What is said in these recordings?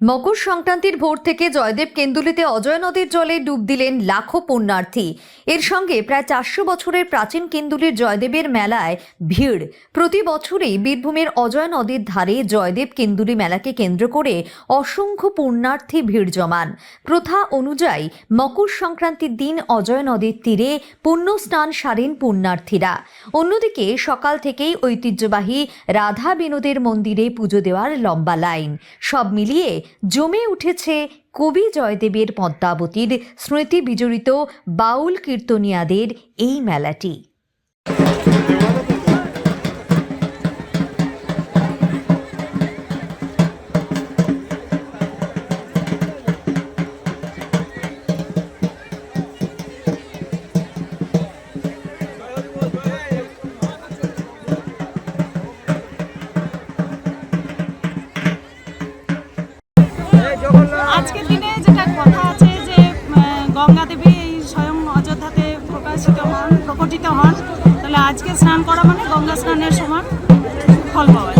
মকর সংক্রান্তির ভোর থেকে জয়দেব কেন্দুলিতে অজয় নদীর জলে ডুব দিলেন লাখো পুণ্যার্থী। এর সঙ্গে প্রায় চারশো বছরের প্রাচীন কেন্দুলির জয়দেবের মেলায় ভিড়। প্রতি বছরই বীরভূমের অজয় নদীর ধারে জয়দেব কেন্দুলি মেলাকে কেন্দ্র করে অসংখ্য পুণ্যার্থী ভিড় জমান। প্রথা অনুযায়ী মকর সংক্রান্তির দিন অজয় নদীর তীরে পুণ্য স্নান সারেন পুণ্যার্থীরা। অন্যদিকে সকাল থেকেই ঐতিহ্যবাহী রাধা বিনোদের মন্দিরে পুজো দেওয়ার লম্বা লাইন। সব মিলিয়ে জমে উঠেছে কবি জয়দেবের পদ্মাবতীর স্মৃতি বিজড়িত বাউল কীর্তনিয়াদের এই মেলাটি। প্রকটিত হন তাহলে আজকে স্নান করা মানে গঙ্গা স্নানের সমান ফল পাওয়া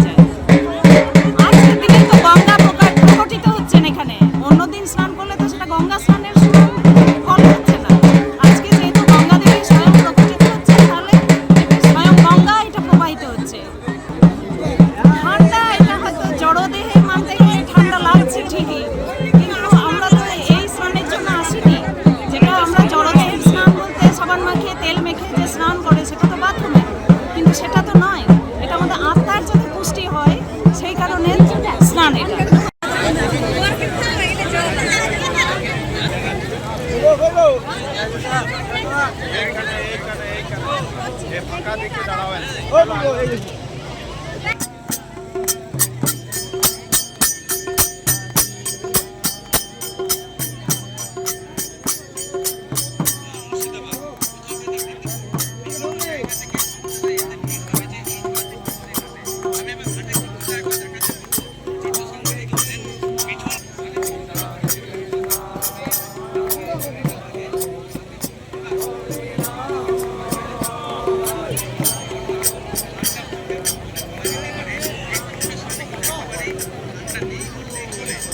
ফাঁকা দেখে দাঁড়াবেন।